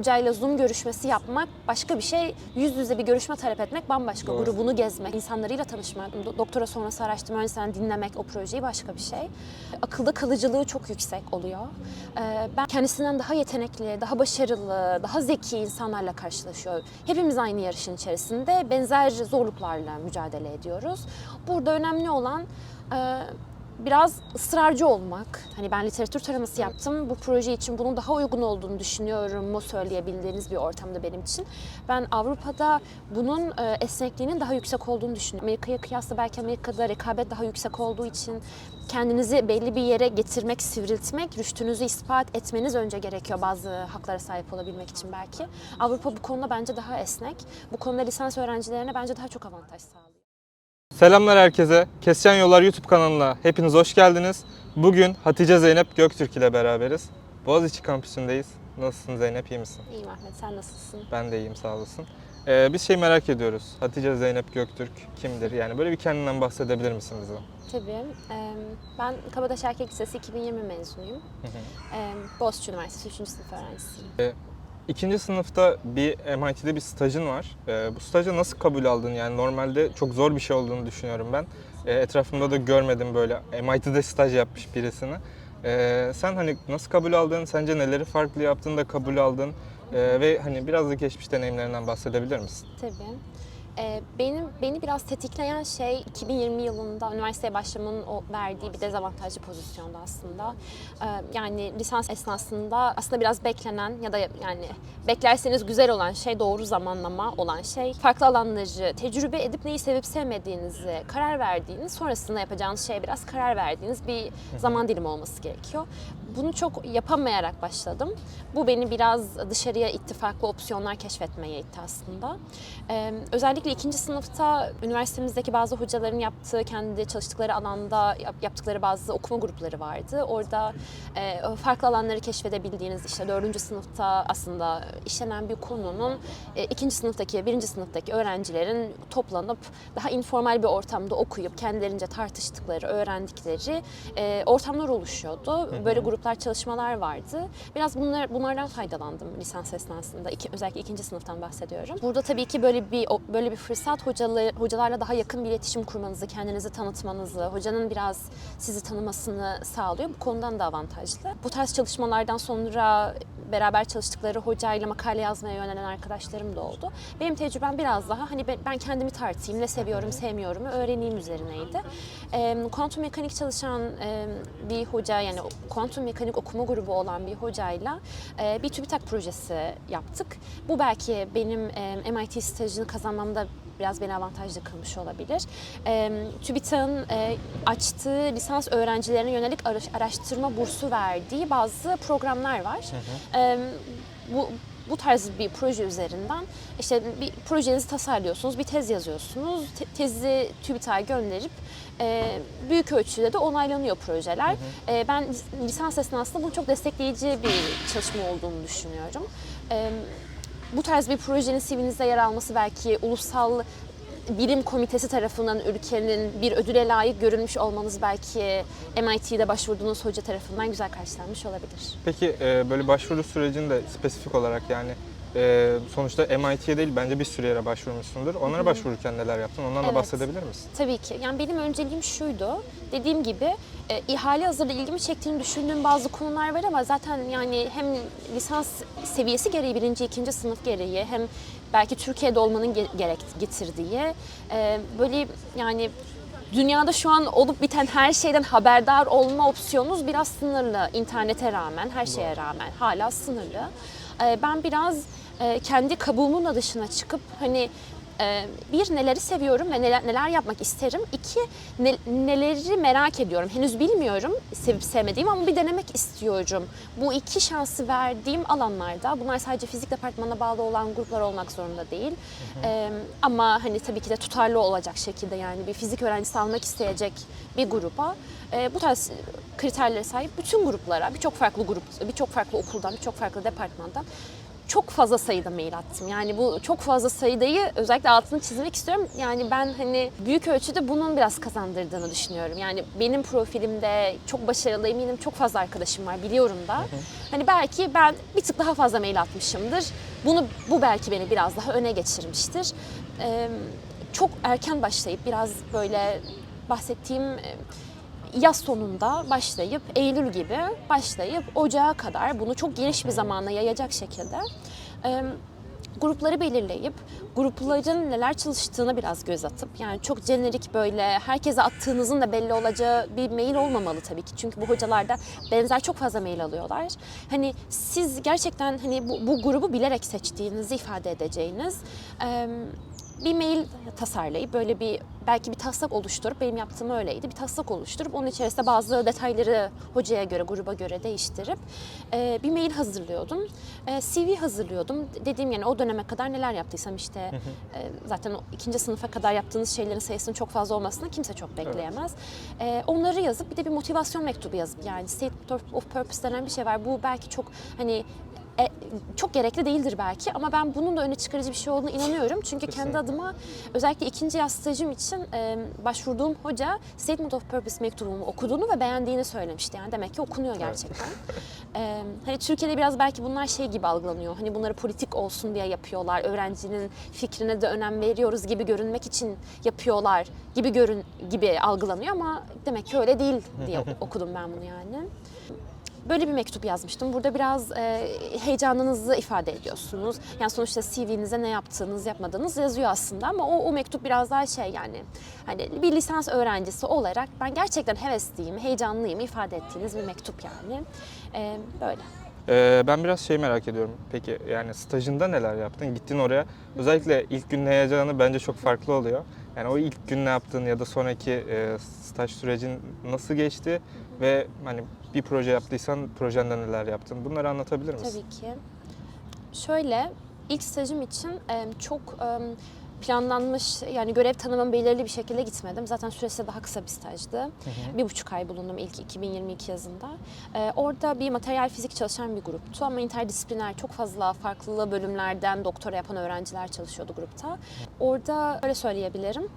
hocayla Zoom görüşmesi yapmak başka bir şey. Yüz yüze bir görüşme talep etmek bambaşka. Doğru. Grubunu gezmek, insanlarıyla tanışmak, do- doktora sonrası araştırma öncesinden dinlemek o projeyi başka bir şey. Akılda kalıcılığı çok yüksek oluyor. Ee, Ben kendisinden daha yetenekli, daha başarılı, daha zeki insanlarla karşılaşıyor. Hepimiz aynı yarışın içerisinde benzer zorluklarla mücadele ediyoruz. Burada önemli olan e, biraz ısrarcı olmak. Hani ben literatür taraması yaptım. Bu proje için bunun daha uygun olduğunu düşünüyorum mu söyleyebildiğiniz bir ortamda benim için. Ben Avrupa'da bunun e, esnekliğinin daha yüksek olduğunu düşünüyorum. Amerika'ya kıyasla belki Amerika'da rekabet daha yüksek olduğu için kendinizi belli bir yere getirmek, sivriltmek, rüştünüzü ispat etmeniz önce gerekiyor bazı haklara sahip olabilmek için belki. Avrupa bu konuda bence daha esnek. Bu konuda lisans öğrencilerine bence daha çok avantaj sağlıyor. Selamlar herkese. Kesişen Yollar YouTube kanalına hepiniz hoş geldiniz. Bugün Hatice Zeynep Göktürk ile beraberiz. Boğaziçi kampüsündeyiz. Nasılsın Zeynep, iyi misin? İyiyim Ahmet, sen nasılsın? Ben de iyiyim, sağ olasın. Ee, biz şey merak ediyoruz. Hatice Zeynep Göktürk kimdir? Yani böyle bir kendinden bahsedebilir misin bize? Tabii. Ee, Ben Kabataş Erkek Lisesi 2020 mezunuyum. Ee, Boğaziçi Üniversitesi 3. sınıf öğrencisiyim. İkinci sınıfta bir MIT'de bir stajın var. Ee, bu staja nasıl kabul aldın? Yani normalde çok zor bir şey olduğunu düşünüyorum ben. Ee, etrafımda da görmedim böyle MIT'de staj yapmış birisini. Ee, sen hani nasıl kabul aldın? Sence neleri farklı yaptın da kabul aldın? Ee, ve hani biraz da geçmiş deneyimlerinden bahsedebilir misin? Tabii. Ee, benim beni biraz tetikleyen şey 2020 yılında üniversiteye başlamanın o verdiği bir dezavantajlı pozisyonda aslında. Ee, yani lisans esnasında aslında biraz beklenen ya da yani beklerseniz güzel olan şey doğru zamanlama olan şey farklı alanları tecrübe edip neyi sevip sevmediğinizi karar verdiğiniz sonrasında yapacağınız şeye biraz karar verdiğiniz bir zaman dilimi olması gerekiyor. Bunu çok yapamayarak başladım. Bu beni biraz dışarıya itti, farklı opsiyonlar keşfetmeye itti aslında. Ee, özellikle ikinci sınıfta üniversitemizdeki bazı hocaların yaptığı, kendi çalıştıkları alanda yap- yaptıkları bazı okuma grupları vardı. Orada e, farklı alanları keşfedebildiğiniz, işte dördüncü sınıfta aslında işlenen bir konunun e, ikinci sınıftaki, birinci sınıftaki öğrencilerin toplanıp daha informal bir ortamda okuyup kendilerince tartıştıkları, öğrendikleri e, ortamlar oluşuyordu. Böyle gruplar, çalışmalar vardı. Biraz bunlar bunlardan faydalandım lisans esnasında. İki, özellikle ikinci sınıftan bahsediyorum. Burada tabii ki böyle bir o- böyle bir fırsat hocalar, hocalarla daha yakın bir iletişim kurmanızı, kendinizi tanıtmanızı, hocanın biraz sizi tanımasını sağlıyor. Bu konudan da avantajlı. Bu tarz çalışmalardan sonra beraber çalıştıkları hocayla makale yazmaya yönelen arkadaşlarım da oldu. Benim tecrübem biraz daha hani ben kendimi tartayım, ne seviyorum, sevmiyorum öğreneyim üzerineydi. Eee, Kuantum mekanik çalışan bir hoca yani kuantum mekanik okuma grubu olan bir hocayla eee, bir TÜBİTAK projesi yaptık. Bu belki benim MIT stajını kazanmamda biraz beni avantajlı kılmış olabilir. Eee TÜBİTAK'ın eee, açtığı lisans öğrencilerine yönelik araş- araştırma bursu verdiği bazı programlar var. Eee, bu bu tarz bir proje üzerinden işte bir projenizi tasarlıyorsunuz, bir tez yazıyorsunuz. Te- tezi TÜBİTAK'a gönderip e, büyük ölçüde de onaylanıyor projeler. E, ben lis- lisans esnasında bunu çok destekleyici bir çalışma olduğunu düşünüyorum. E, bu tarz bir projenin CV'nizde yer alması belki ulusal bilim komitesi tarafından ülkenin bir ödüle layık görülmüş olmanız belki MIT'de başvurduğunuz hoca tarafından güzel karşılanmış olabilir. Peki e, böyle başvuru sürecinde spesifik olarak yani e, sonuçta MIT'ye değil bence bir sürü yere başvurmuşsundur. Onlara başvururken neler yaptın? Ondan da Evet. bahsedebilir misin? Tabii ki. Yani benim önceliğim şuydu. Dediğim gibi e, ihale hazırda ilgimi çektiğini düşündüğüm bazı konular var ama zaten yani hem lisans seviyesi gereği birinci, ikinci sınıf gereği hem belki Türkiye'de olmanın ge- gerek getirdiği e, böyle yani dünyada şu an olup biten her şeyden haberdar olma opsiyonunuz biraz sınırlı. İnternete rağmen, her şeye rağmen hala sınırlı. E, ben biraz e, kendi kabuğumun da dışına çıkıp hani ee, bir neleri seviyorum ve neler, neler yapmak isterim. İki ne- neleri merak ediyorum. Henüz bilmiyorum sevip sevmediğim ama bir denemek istiyorum. Bu iki şansı verdiğim alanlarda bunlar sadece fizik departmanına bağlı olan gruplar olmak zorunda değil. Ee, ama hani tabii ki de tutarlı olacak şekilde yani bir fizik öğrencisi almak isteyecek bir gruba e, bu tarz kriterlere sahip bütün gruplara, birçok farklı grup, birçok farklı okuldan, birçok farklı departmandan çok fazla sayıda mail attım. Yani bu çok fazla sayıdayı özellikle altını çizmek istiyorum. Yani ben hani büyük ölçüde bunun biraz kazandırdığını düşünüyorum. Yani benim profilimde çok başarılı eminim çok fazla arkadaşım var biliyorum da. Hani belki ben bir tık daha fazla mail atmışımdır. Bunu bu belki beni biraz daha öne geçirmiştir. Ee, çok erken başlayıp biraz böyle bahsettiğim yaz sonunda başlayıp Eylül gibi başlayıp Ocağa kadar bunu çok geniş bir zamana yayacak şekilde e, grupları belirleyip grupların neler çalıştığına biraz göz atıp yani çok jenerik böyle herkese attığınızın da belli olacağı bir mail olmamalı tabii ki. Çünkü bu hocalarda benzer çok fazla mail alıyorlar. Hani siz gerçekten hani bu, bu grubu bilerek seçtiğinizi ifade edeceğiniz e, bir mail tasarlayıp böyle bir belki bir taslak oluşturup benim yaptığım öyleydi. Bir taslak oluşturup onun içerisinde bazı detayları hocaya göre, gruba göre değiştirip e, bir mail hazırlıyordum. E, CV hazırlıyordum. Dediğim yani o döneme kadar neler yaptıysam işte e, zaten o ikinci sınıfa kadar yaptığınız şeylerin sayısının çok fazla olmasını kimse çok bekleyemez. E, onları yazıp bir de bir motivasyon mektubu yazıp yani statement of purpose denen bir şey var. Bu belki çok hani e, çok gerekli değildir belki ama ben bunun da öne çıkarıcı bir şey olduğunu inanıyorum. Çünkü kendi adıma özellikle ikinci yaz stajım için e, başvurduğum hoca Statement of Purpose mektubumu okuduğunu ve beğendiğini söylemişti. Yani demek ki okunuyor gerçekten. E, hani Türkiye'de biraz belki bunlar şey gibi algılanıyor. Hani bunları politik olsun diye yapıyorlar. Öğrencinin fikrine de önem veriyoruz gibi görünmek için yapıyorlar gibi görün gibi algılanıyor ama demek ki öyle değil diye okudum ben bunu yani. Böyle bir mektup yazmıştım. Burada biraz e, heyecanınızı ifade ediyorsunuz. Yani sonuçta CV'nize ne yaptığınız, yapmadığınız yazıyor aslında ama o, o mektup biraz daha şey yani hani bir lisans öğrencisi olarak ben gerçekten hevesliyim, heyecanlıyım ifade ettiğiniz bir mektup yani. E, böyle. Ee, ben biraz şey merak ediyorum. Peki yani stajında neler yaptın? Gittin oraya. Özellikle ilk gün ne yapacağını bence çok farklı oluyor. Yani o ilk gün ne yaptın ya da sonraki e, staj sürecin nasıl geçti ve hani bir proje yaptıysan projende neler yaptın? Bunları anlatabilir misin? Tabii ki. Şöyle, ilk stajım için çok planlanmış, yani görev tanımım belirli bir şekilde gitmedim. Zaten süresi daha kısa bir stajdı. Bir buçuk ay bulundum ilk 2022 yazında. E, orada bir materyal fizik çalışan bir gruptu ama interdisipliner çok fazla farklı bölümlerden doktora yapan öğrenciler çalışıyordu grupta. Orada öyle söyleyebilirim.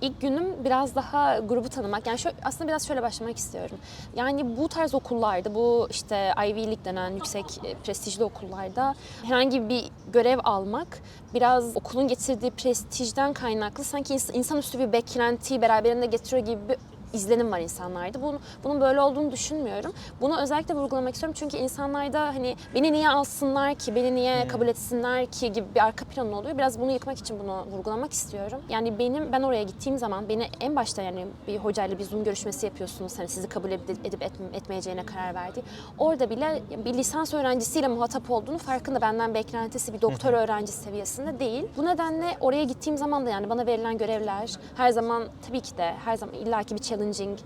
İlk günüm biraz daha grubu tanımak. Yani şöyle, aslında biraz şöyle başlamak istiyorum. Yani bu tarz okullarda, bu işte Ivy League denen yüksek e, prestijli okullarda herhangi bir görev almak biraz okulun getirdiği prestijden kaynaklı sanki ins- insanüstü bir beklentiyi beraberinde getiriyor gibi bir izlenim var insanlarda. Bunun, bunun böyle olduğunu düşünmüyorum. Bunu özellikle vurgulamak istiyorum çünkü insanlarda hani beni niye alsınlar ki, beni niye kabul etsinler ki gibi bir arka planı oluyor. Biraz bunu yıkmak için bunu vurgulamak istiyorum. Yani benim ben oraya gittiğim zaman beni en başta yani bir hocayla bir Zoom görüşmesi yapıyorsunuz. Hani sizi kabul edip, edip etme- etmeyeceğine karar verdi. Orada bile bir lisans öğrencisiyle muhatap olduğunu farkında benden beklentisi bir doktor öğrencisi seviyesinde değil. Bu nedenle oraya gittiğim zaman da yani bana verilen görevler her zaman tabii ki de her zaman illaki bir challenging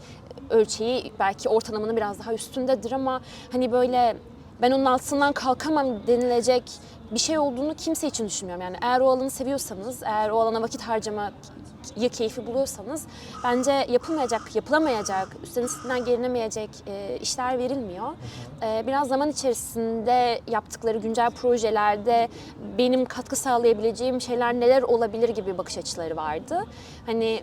ölçeği belki ortalamanın biraz daha üstündedir ama hani böyle ben onun altından kalkamam denilecek bir şey olduğunu kimse için düşünmüyorum. Yani eğer o alanı seviyorsanız, eğer o alana vakit harcama ya keyfi buluyorsanız bence yapılmayacak, yapılamayacak, üstesinden gelinemeyecek e, işler verilmiyor. E, biraz zaman içerisinde yaptıkları güncel projelerde benim katkı sağlayabileceğim şeyler neler olabilir gibi bakış açıları vardı. Hani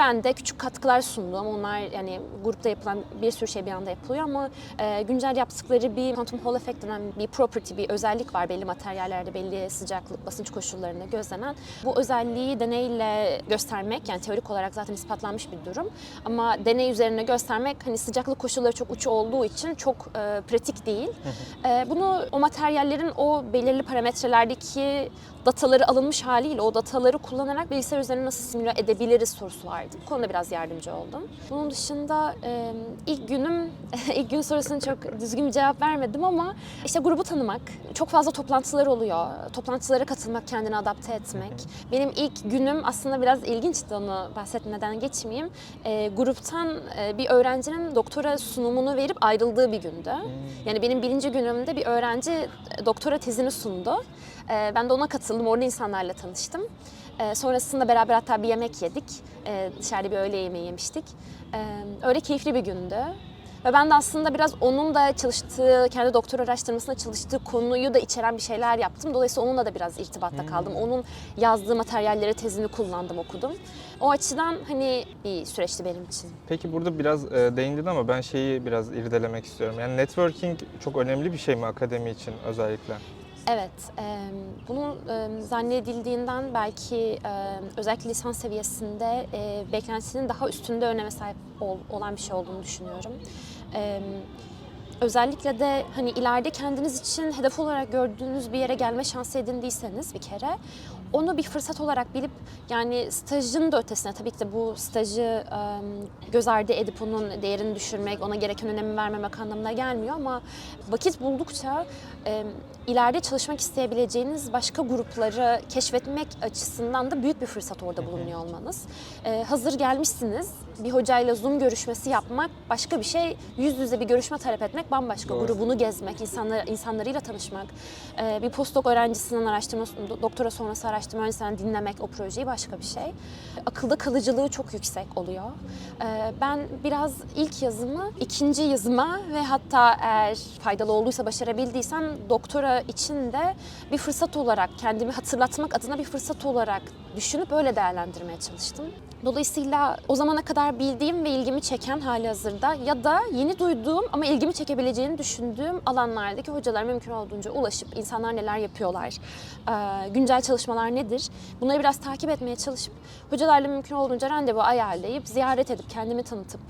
ben de küçük katkılar sundum. Onlar yani grupta yapılan bir sürü şey bir anda yapılıyor ama e, güncel yaptıkları bir quantum hall effect denen bir property, bir özellik var belli materyallerde, belli sıcaklık, basınç koşullarında gözlenen. Bu özelliği deneyle göstermek yani teorik olarak zaten ispatlanmış bir durum ama deney üzerine göstermek hani sıcaklık koşulları çok uç olduğu için çok e, pratik değil. E, bunu o materyallerin o belirli parametrelerdeki dataları alınmış haliyle o dataları kullanarak bilgisayar üzerine nasıl simüle edebiliriz sorusu vardı. Bu konuda biraz yardımcı oldum. Bunun dışında e, ilk günüm, ilk gün sorusuna çok düzgün bir cevap vermedim ama işte grubu tanımak, çok fazla toplantılar oluyor. Toplantılara katılmak, kendini adapte etmek. Benim ilk günüm aslında biraz ilginçti onu bahsetmeden geçmeyeyim. E, gruptan e, bir öğrencinin doktora sunumunu verip ayrıldığı bir gündü. Yani benim birinci günümde bir öğrenci doktora tezini sundu. E, ben de ona katıldım, orada insanlarla tanıştım. E, sonrasında beraber hatta bir yemek yedik. E, dışarıda bir öğle yemeği yemiştik. E, öyle keyifli bir gündü. Ve ben de aslında biraz onun da çalıştığı, kendi doktor araştırmasında çalıştığı konuyu da içeren bir şeyler yaptım. Dolayısıyla onunla da biraz irtibatta kaldım. Onun yazdığı materyalleri, tezini kullandım, okudum. O açıdan hani bir süreçti benim için. Peki burada biraz e, değindin ama ben şeyi biraz irdelemek istiyorum. Yani networking çok önemli bir şey mi akademi için özellikle? Evet, e, bunun e, zannedildiğinden belki e, özellikle lisans seviyesinde e, beklentinin daha üstünde öneme sahip ol- olan bir şey olduğunu düşünüyorum. E, özellikle de hani ileride kendiniz için hedef olarak gördüğünüz bir yere gelme şansı edindiyseniz bir kere onu bir fırsat olarak bilip yani stajın da ötesine tabii ki de bu stajı göz ardı edip onun değerini düşürmek, ona gereken önemi vermemek anlamına gelmiyor ama vakit buldukça ileride çalışmak isteyebileceğiniz başka grupları keşfetmek açısından da büyük bir fırsat orada bulunuyor olmanız. E, hazır gelmişsiniz, bir hocayla Zoom görüşmesi yapmak başka bir şey, yüz yüze bir görüşme talep etmek bambaşka. Doğru. Grubunu gezmek, insanlar, insanlarıyla tanışmak, e, bir postdoc öğrencisinden araştırma, doktora sonrası araştırma öğrencisinden dinlemek o projeyi başka bir şey. Akılda kalıcılığı çok yüksek oluyor. E, ben biraz ilk yazımı ikinci yazıma ve hatta eğer faydalı olduysa başarabildiysem doktora için de bir fırsat olarak kendimi hatırlatmak adına bir fırsat olarak düşünüp öyle değerlendirmeye çalıştım. Dolayısıyla o zamana kadar bildiğim ve ilgimi çeken hali hazırda ya da yeni duyduğum ama ilgimi çekebileceğini düşündüğüm alanlardaki hocalar mümkün olduğunca ulaşıp insanlar neler yapıyorlar, güncel çalışmalar nedir bunları biraz takip etmeye çalışıp hocalarla mümkün olduğunca randevu ayarlayıp ziyaret edip kendimi tanıtıp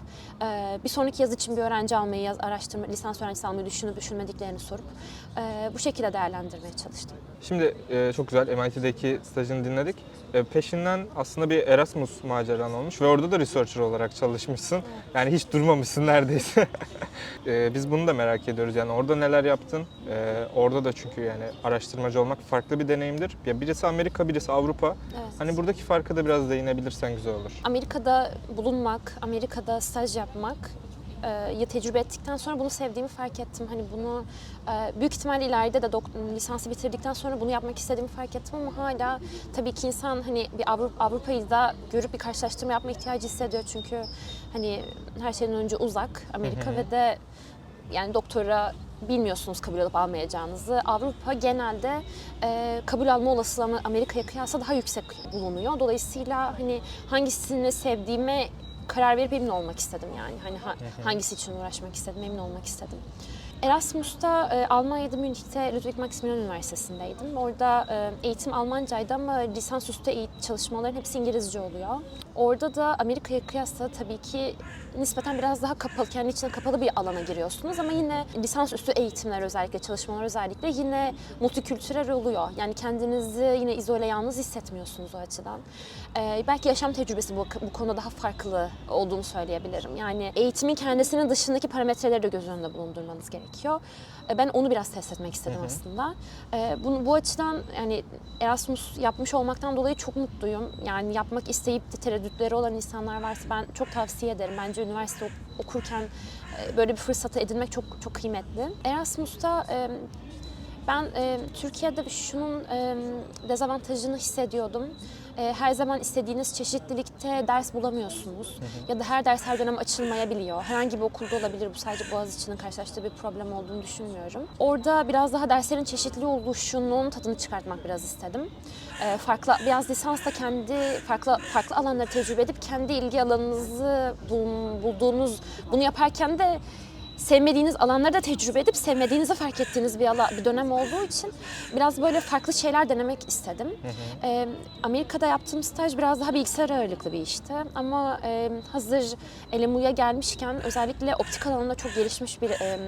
bir sonraki yaz için bir öğrenci almayı, yaz, araştırma, lisans öğrencisi almayı düşünüp düşünmediklerini sorup bu şekilde değerlendirmeye çalıştım. Şimdi e, çok güzel MIT'deki stajını dinledik. E, peşinden aslında bir Erasmus maceran olmuş ve orada da researcher olarak çalışmışsın. Yani hiç durmamışsın neredeyse. E, biz bunu da merak ediyoruz. Yani orada neler yaptın? E, orada da çünkü yani araştırmacı olmak farklı bir deneyimdir. Ya birisi Amerika, birisi Avrupa. Evet. Hani buradaki farka da biraz değinebilirsen güzel olur. Amerika'da bulunmak, Amerika'da staj yapmak e, ya tecrübe ettikten sonra bunu sevdiğimi fark ettim. Hani bunu e, büyük ihtimalle ileride de lisansı bitirdikten sonra bunu yapmak istediğimi fark ettim ama hala tabii ki insan hani bir Avrupa, Avrupa'yı da görüp bir karşılaştırma yapma ihtiyacı hissediyor çünkü hani her şeyden önce uzak Amerika ve de yani doktora bilmiyorsunuz kabul alıp almayacağınızı. Avrupa genelde e, kabul alma olasılığı Amerika'ya kıyasla daha yüksek bulunuyor. Dolayısıyla hani hangisini sevdiğime karar verip emin olmak istedim yani. Hani ha- hangisi için uğraşmak istedim, emin olmak istedim. Erasmus'ta e, Almanya'da Münih'te Ludwig Maximilian Üniversitesi'ndeydim. Orada e, eğitim Almancaydı ama lisansüstü eğitim çalışmaların hepsi İngilizce oluyor. Orada da Amerika'ya kıyasla tabii ki nispeten biraz daha kapalı, kendi içine kapalı bir alana giriyorsunuz ama yine lisansüstü eğitimler özellikle, çalışmalar özellikle yine multikültürel oluyor. Yani kendinizi yine izole, yalnız hissetmiyorsunuz o açıdan. E, belki yaşam tecrübesi bu, bu konuda daha farklı olduğunu söyleyebilirim. Yani eğitimin kendisinin dışındaki parametreleri de göz önünde bulundurmanız gerekiyor. E, Ben onu biraz test etmek istedim aslında. E, Bunu, bu açıdan yani Erasmus yapmış olmaktan dolayı çok mutluyum. Yani yapmak isteyip de tereddütleri olan insanlar varsa ben çok tavsiye ederim. Bence üniversite ok- okurken e, böyle bir fırsatı edinmek çok çok kıymetli. Erasmus'ta e, ben e, Türkiye'de şunun e, dezavantajını hissediyordum. E, her zaman istediğiniz çeşitlilikte ders bulamıyorsunuz. Ya da her ders her dönem açılmayabiliyor. Herhangi bir okulda olabilir. Bu sadece Boğaziçi'nin karşılaştığı bir problem olduğunu düşünmüyorum. Orada biraz daha derslerin çeşitli oluşunun tadını çıkartmak biraz istedim. E, farklı biraz lisansla kendi farklı farklı alanları tecrübe edip kendi ilgi alanınızı bul- bulduğunuz bunu yaparken de sevmediğiniz alanları da tecrübe edip sevmediğinizi fark ettiğiniz bir, ala, bir dönem olduğu için biraz böyle farklı şeyler denemek istedim. Ee, Amerika'da yaptığım staj biraz daha bilgisayar ağırlıklı bir işti ama e, hazır LMU'ya gelmişken özellikle optik alanında çok gelişmiş bir e,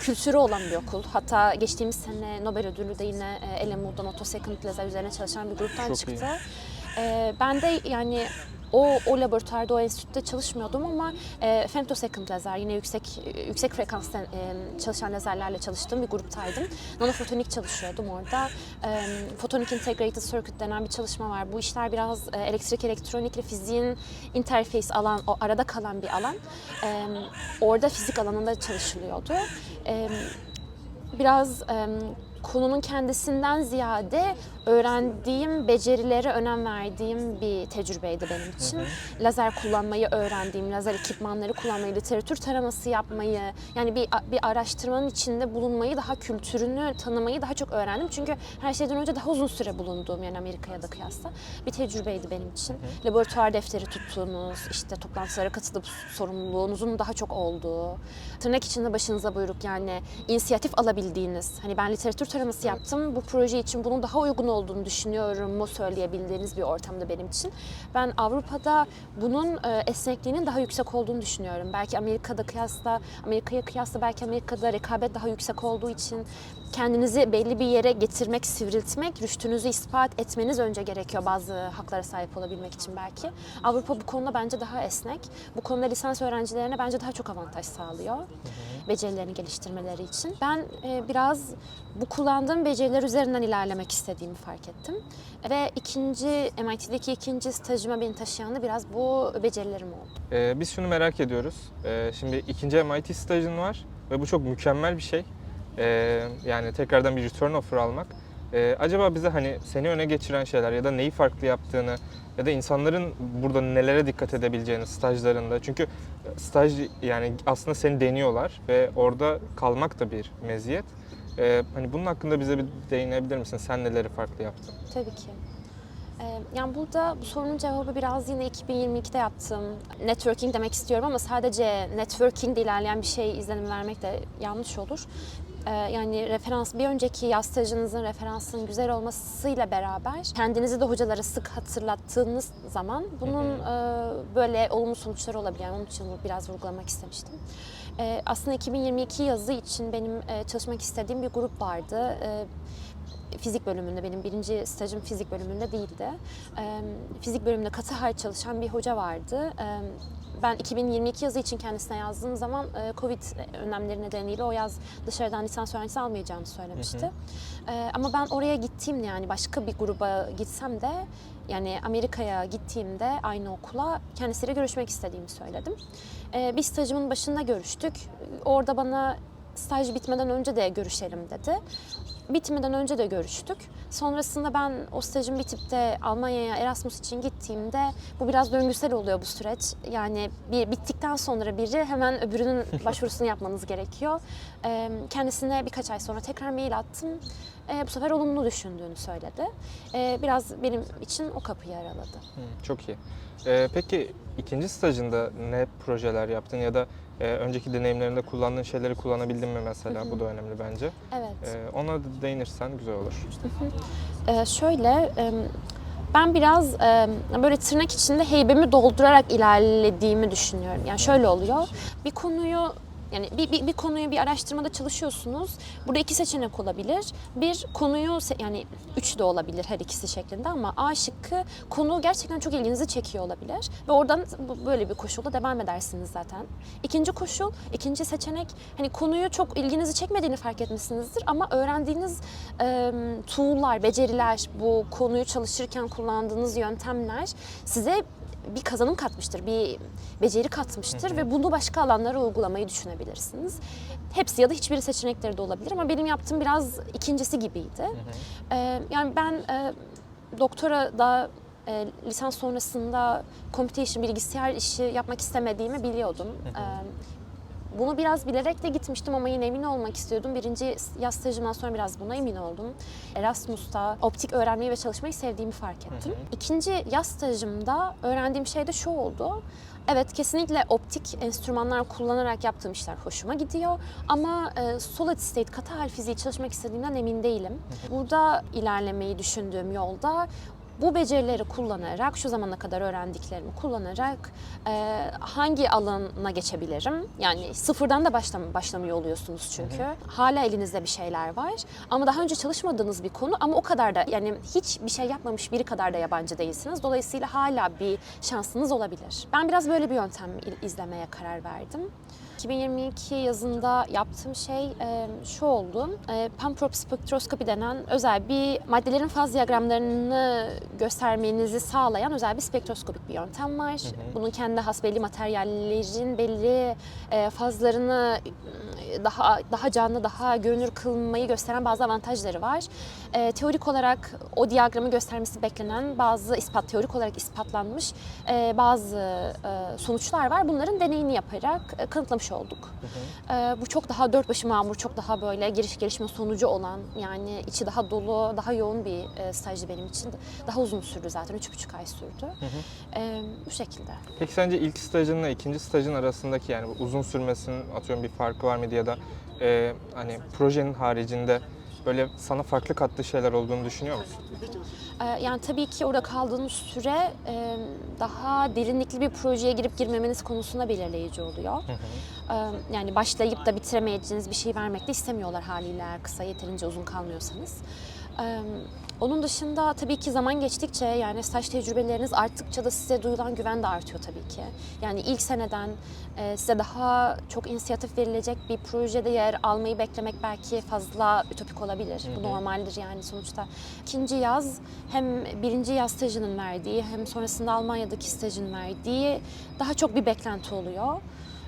kültürü olan bir okul. Hatta geçtiğimiz sene Nobel ödülü de yine e, LMU'dan otosecond lazer üzerine çalışan bir gruptan Çok iyi. çıktı. Ee, ben de yani o, o laboratuvarda, o enstitüde çalışmıyordum ama e, femtosecond lazer, yine yüksek yüksek frekanstan e, çalışan lazerlerle çalıştığım bir gruptaydım. Nanofotonik çalışıyordum orada. E, Photonic Integrated Circuit denen bir çalışma var. Bu işler biraz e, elektrik, elektronikle fiziğin interface alan, o arada kalan bir alan. E, orada fizik alanında çalışılıyordu. E, biraz e, konunun kendisinden ziyade öğrendiğim becerilere önem verdiğim bir tecrübeydi benim için. Lazer kullanmayı öğrendiğim, lazer ekipmanları kullanmayı, literatür taraması yapmayı, yani bir bir araştırmanın içinde bulunmayı, daha kültürünü tanımayı daha çok öğrendim. Çünkü her şeyden önce daha uzun süre bulunduğum yani Amerika'ya da kıyasla bir tecrübeydi benim için. Laboratuvar defteri tuttuğunuz, işte toplantılara katılıp sorumluluğunuzun daha çok olduğu, tırnak içinde başınıza buyruk yani inisiyatif alabildiğiniz. Hani ben literatür taraması yaptım. Bu proje için bunun daha uygun olduğunu düşünüyorum mu söyleyebildiğiniz bir ortamda benim için. Ben Avrupa'da bunun e, esnekliğinin daha yüksek olduğunu düşünüyorum. Belki Amerika'da kıyasla, Amerika'ya kıyasla belki Amerika'da rekabet daha yüksek olduğu için kendinizi belli bir yere getirmek, sivriltmek, rüştünüzü ispat etmeniz önce gerekiyor bazı haklara sahip olabilmek için belki. Avrupa bu konuda bence daha esnek. Bu konuda lisans öğrencilerine bence daha çok avantaj sağlıyor. Becerilerini geliştirmeleri için. Ben e, biraz bu kullandığım beceriler üzerinden ilerlemek istediğimi fark ettim. Ve ikinci, MIT'deki ikinci stajıma beni taşıyan da biraz bu becerilerim oldu. Ee, biz şunu merak ediyoruz. Ee, şimdi ikinci MIT stajın var ve bu çok mükemmel bir şey. Ee, yani tekrardan bir return offer almak. Ee, acaba bize hani seni öne geçiren şeyler ya da neyi farklı yaptığını ya da insanların burada nelere dikkat edebileceğini stajlarında. Çünkü staj yani aslında seni deniyorlar ve orada kalmak da bir meziyet. Ee, hani bunun hakkında bize bir değinebilir misin? Sen neleri farklı yaptın? Tabii ki. Ee, Yani burada bu sorunun cevabı biraz yine 2022'de yaptığım networking demek istiyorum ama sadece networking ilerleyen bir şey izlenim vermek de yanlış olur. Ee, Yani referans bir önceki yaz stajınızın referansının güzel olmasıyla beraber kendinizi de hocalara sık hatırlattığınız zaman bunun e, böyle olumlu sonuçları olabiliyor. Onun için biraz vurgulamak istemiştim. Ee, Aslında 2022 yazı için benim e, çalışmak istediğim bir grup vardı. Ee, fizik bölümünde benim birinci stajım fizik bölümünde değildi. Fizik bölümünde katı hal çalışan bir hoca vardı. Ben 2022 yazı için kendisine yazdığım zaman e, Covid önlemleri nedeniyle o yaz dışarıdan lisans öğrencisi almayacağını söylemişti. Ee, Ama ben oraya gittiğimde yani başka bir gruba gitsem de yani Amerika'ya gittiğimde aynı okula kendisiyle görüşmek istediğimi söyledim. Ee, Bir stajımın başında görüştük. Orada bana staj bitmeden önce de görüşelim dedi. Bitmeden önce de görüştük. Sonrasında ben o stajım bitip de Almanya'ya Erasmus için gittiğimde bu biraz döngüsel oluyor bu süreç. Yani bir bittikten sonra biri hemen öbürünün başvurusunu yapmanız gerekiyor. Kendisine birkaç ay sonra tekrar mail attım. Bu sefer olumlu düşündüğünü söyledi. Biraz benim için o kapıyı araladı. Hı, Çok iyi. Peki ikinci stajında ne projeler yaptın ya da e, önceki deneyimlerinde kullandığın şeyleri kullanabildin mi mesela? Bu da önemli bence. Evet. Ee, ona da değinirsen güzel olur. Ee, şöyle, e, ben biraz e, böyle tırnak içinde heybemi doldurarak ilerlediğimi düşünüyorum. Yani şöyle oluyor, bir konuyu yani bir, bir, bir konuyu bir araştırmada çalışıyorsunuz. Burada iki seçenek olabilir. Bir konuyu yani üç de olabilir her ikisi şeklinde ama A şıkkı konu gerçekten çok ilginizi çekiyor olabilir ve oradan böyle bir koşulda devam edersiniz zaten. İkinci koşul, ikinci seçenek hani konuyu çok ilginizi çekmediğini fark etmişsinizdir ama öğrendiğiniz e, tool'lar, beceriler, bu konuyu çalışırken kullandığınız yöntemler size bir kazanım katmıştır, bir beceri katmıştır ve bunu başka alanlara uygulamayı düşünebilirsiniz. Hepsi ya da hiçbiri seçenekleri de olabilir ama benim yaptığım biraz ikincisi gibiydi. Ee, yani ben e, doktora da e, lisans sonrasında computation bilgisayar işi yapmak istemediğimi biliyordum. Ee, bunu biraz bilerek de gitmiştim ama yine emin olmak istiyordum. Birinci yaz stajımdan sonra biraz buna emin oldum. Erasmus'ta optik öğrenmeyi ve çalışmayı sevdiğimi fark ettim. İkinci yaz stajımda öğrendiğim şey de şu oldu. Evet kesinlikle optik enstrümanlar kullanarak yaptığım işler hoşuma gidiyor. Ama e, solid state, katı hal fiziği çalışmak istediğimden emin değilim. Burada ilerlemeyi düşündüğüm yolda bu becerileri kullanarak, şu zamana kadar öğrendiklerimi kullanarak e, hangi alana geçebilirim? Yani sıfırdan da başlam başlamıyor oluyorsunuz çünkü. Hala elinizde bir şeyler var. Ama daha önce çalışmadığınız bir konu ama o kadar da yani hiç bir şey yapmamış biri kadar da yabancı değilsiniz. Dolayısıyla hala bir şansınız olabilir. Ben biraz böyle bir yöntem izlemeye karar verdim. 2022 yazında yaptığım şey e, şu oldu. E, Pumprop spektroskopi denen özel bir maddelerin faz diyagramlarını göstermenizi sağlayan özel bir spektroskopik bir yöntem var. Bunun kendi has belli materyallerin belli e, fazlarını e, daha daha canlı, daha görünür kılmayı gösteren bazı avantajları var. E, teorik olarak o diyagramı göstermesi beklenen bazı ispat teorik olarak ispatlanmış e, bazı e, sonuçlar var. Bunların deneyini yaparak e, kanıtlamış olduk. E, bu çok daha dört başı mamur, çok daha böyle giriş gelişme sonucu olan yani içi daha dolu, daha yoğun bir e, stajdı benim için. Daha uzun sürdü zaten, üç buçuk ay sürdü. E, bu şekilde. Peki sence ilk stajınla ikinci stajın arasındaki yani uzun sürmesinin atıyorum bir farkı var mıydı ya da e, hani projenin haricinde böyle sana farklı kattığı şeyler olduğunu düşünüyor musun? Ee, Yani tabii ki orada kaldığınız süre e, daha derinlikli bir projeye girip girmemeniz konusunda belirleyici oluyor. Ee, Yani başlayıp da bitiremeyeceğiniz bir şey vermek de istemiyorlar haliyle eğer kısa yeterince uzun kalmıyorsanız. Onun dışında tabii ki zaman geçtikçe yani staj tecrübeleriniz arttıkça da size duyulan güven de artıyor tabii ki. Yani ilk seneden e, size daha çok inisiyatif verilecek bir projede yer almayı beklemek belki fazla ütopik olabilir. Bu normaldir yani sonuçta. İkinci yaz hem birinci yaz stajının verdiği hem sonrasında Almanya'daki stajın verdiği daha çok bir beklenti oluyor.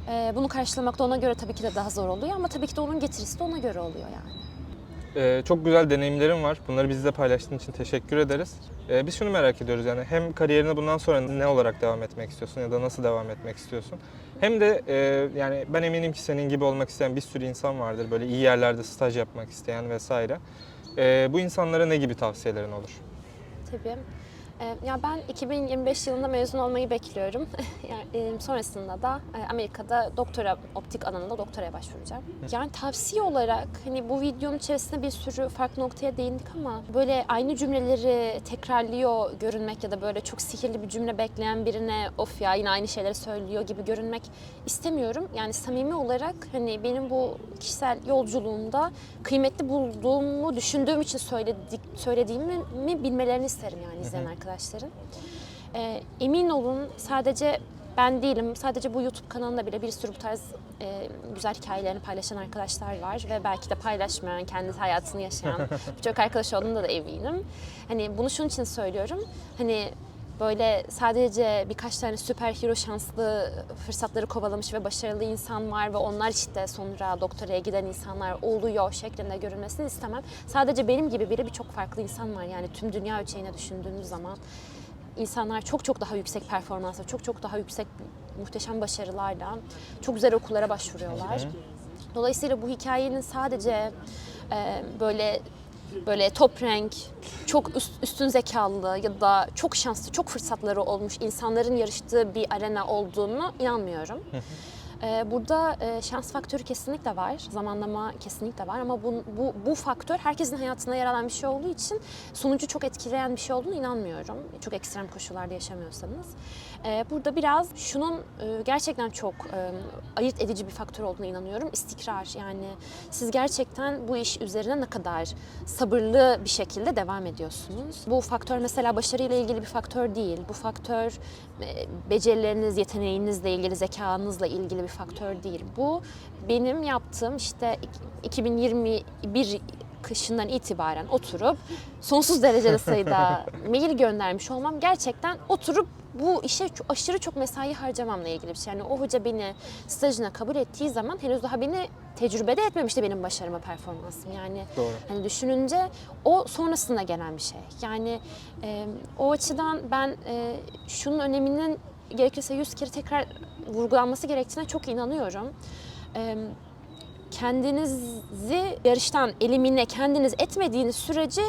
E, Bunu karşılamak da ona göre tabii ki de daha zor oluyor ama tabii ki de onun getirisi de ona göre oluyor yani. Ee, çok güzel deneyimlerin var. Bunları bizle paylaştığın için teşekkür ederiz. Ee, biz şunu merak ediyoruz yani hem kariyerine bundan sonra ne olarak devam etmek istiyorsun ya da nasıl devam etmek istiyorsun? Hem de e, yani ben eminim ki senin gibi olmak isteyen bir sürü insan vardır. Böyle iyi yerlerde staj yapmak isteyen vesaire. Ee, bu insanlara ne gibi tavsiyelerin olur? Tabii. Ee, Ya ben 2025 yılında mezun olmayı bekliyorum. yani, e, sonrasında da e, Amerika'da doktora, optik alanında doktoraya başvuracağım. Yani tavsiye olarak hani bu videonun içerisinde bir sürü farklı noktaya değindik ama böyle aynı cümleleri tekrarlıyor görünmek ya da böyle çok sihirli bir cümle bekleyen birine of ya yine aynı şeyleri söylüyor gibi görünmek istemiyorum. Yani samimi olarak hani benim bu kişisel yolculuğumda kıymetli bulduğumu düşündüğüm için söyledik, söylediğimi mi bilmelerini isterim yani izleyen arkadaşların. Ee, emin olun sadece ben değilim. Sadece bu YouTube kanalında bile bir sürü bu tarz e, güzel hikayelerini paylaşan arkadaşlar var ve belki de paylaşmayan, kendi hayatını yaşayan birçok arkadaş olduğunda da eminim. Hani bunu şunun için söylüyorum. Hani böyle sadece birkaç tane süper hero şanslı fırsatları kovalamış ve başarılı insan var ve onlar işte sonra doktoraya giden insanlar oluyor şeklinde görülmesini istemem. Sadece benim gibi biri birçok farklı insan var yani tüm dünya ölçeğine düşündüğünüz zaman insanlar çok çok daha yüksek performansla, çok çok daha yüksek muhteşem başarılarla çok güzel okullara başvuruyorlar. Dolayısıyla bu hikayenin sadece e, böyle böyle top renk, çok üst- üstün zekalı ya da çok şanslı, çok fırsatları olmuş insanların yarıştığı bir arena olduğunu inanmıyorum. Ee, Burada e, şans faktörü kesinlikle var, zamanlama kesinlikle var ama bu, bu, bu faktör herkesin hayatına yer alan bir şey olduğu için sonucu çok etkileyen bir şey olduğunu inanmıyorum. Çok ekstrem koşullarda yaşamıyorsanız. Ee, Burada biraz şunun e, gerçekten çok e, ayırt edici bir faktör olduğuna inanıyorum. İstikrar yani siz gerçekten bu iş üzerine ne kadar sabırlı bir şekilde devam ediyorsunuz. Bu faktör mesela başarıyla ilgili bir faktör değil. Bu faktör becerileriniz, yeteneğinizle ilgili, zekanızla ilgili bir faktör değil. Bu benim yaptığım işte 2021 kışından itibaren oturup sonsuz derecede sayıda mail göndermiş olmam gerçekten oturup bu işe çok, aşırı çok mesai harcamamla ilgili bir şey. Yani o hoca beni stajına kabul ettiği zaman henüz daha beni tecrübede etmemişti benim başarıma performansım. Yani Doğru. hani düşününce o sonrasında gelen bir şey. Yani e, o açıdan ben e, şunun öneminin gerekirse yüz kere tekrar vurgulanması gerektiğine çok inanıyorum. E, kendinizi yarıştan elimine kendiniz etmediğiniz sürece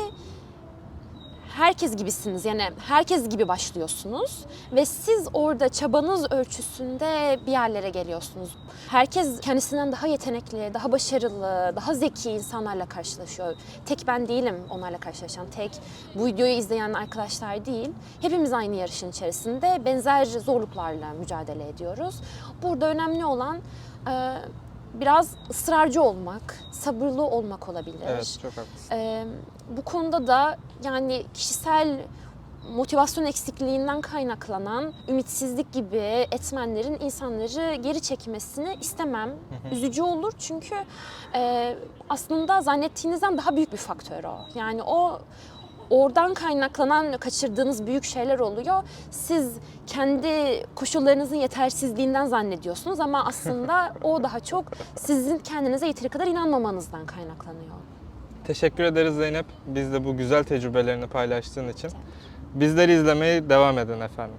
herkes gibisiniz. Yani herkes gibi başlıyorsunuz ve siz orada çabanız ölçüsünde bir yerlere geliyorsunuz. Herkes kendisinden daha yetenekli, daha başarılı, daha zeki insanlarla karşılaşıyor. Tek ben değilim onlarla karşılaşan. Tek bu videoyu izleyen arkadaşlar değil. Hepimiz aynı yarışın içerisinde benzer zorluklarla mücadele ediyoruz. Burada önemli olan biraz ısrarcı olmak, sabırlı olmak olabilir. Evet çok haklısın. Ee, bu konuda da yani kişisel motivasyon eksikliğinden kaynaklanan ümitsizlik gibi etmenlerin insanları geri çekmesini istemem. Üzücü olur çünkü e, aslında zannettiğinizden daha büyük bir faktör o. Yani o oradan kaynaklanan kaçırdığınız büyük şeyler oluyor. Siz kendi koşullarınızın yetersizliğinden zannediyorsunuz ama aslında o daha çok sizin kendinize yeteri kadar inanmamanızdan kaynaklanıyor. Teşekkür ederiz Zeynep. Biz de bu güzel tecrübelerini paylaştığın için. Bizleri izlemeye devam edin efendim.